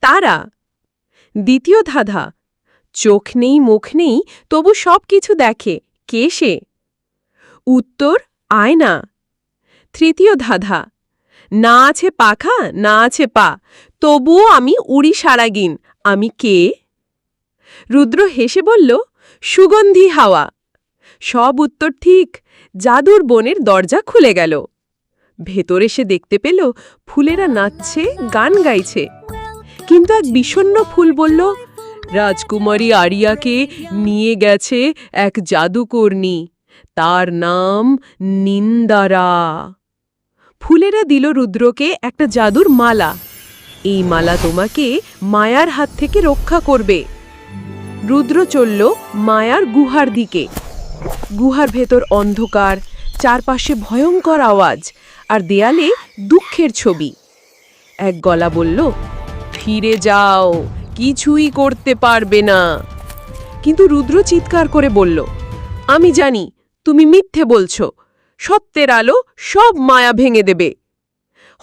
তারা। দ্বিতীয় ধাঁধা, চোখ নেই, মুখ নেই, তবু সব কিছু দেখে কে সে? উত্তর, আয়না। তৃতীয় ধাঁধা, না আছে পাখা, না আছে পা, তবুও আমি উড়ি সারাগিন, আমি কে? রুদ্র হেসে বলল, সুগন্ধি হাওয়া। সব উত্তর ঠিক, জাদুর বনের দরজা খুলে গেল। ভেতরে সে দেখতে পেল, ফুলেরা নাচছে, গান গাইছে। কিন্তু এক বিষণ্ণ ফুল বলল, রাজকুমারী আরিয়াকে নিয়ে গেছে এক জাদুকর্ণী। তার নাম নিন্দারা। ফুলেরা দিল রুদ্রকে একটা জাদুর মালা। এই মালা তোমাকে মায়ার হাত থেকে রক্ষা করবে। রুদ্র চলল মায়ার গুহার দিকে। গুহার ভেতর অন্ধকার, চারপাশে ভয়ঙ্কর আওয়াজ আর দেয়ালে দুঃখের ছবি। এক গলা বলল ফিরে যাও, কিছুই করতে পারবে না। কিন্তু রুদ্র চিৎকার করে বলল, আমি জানি, তুমি মিথ্যে বলছো। সত্যের আলো সব মায়া ভেঙে দেবে।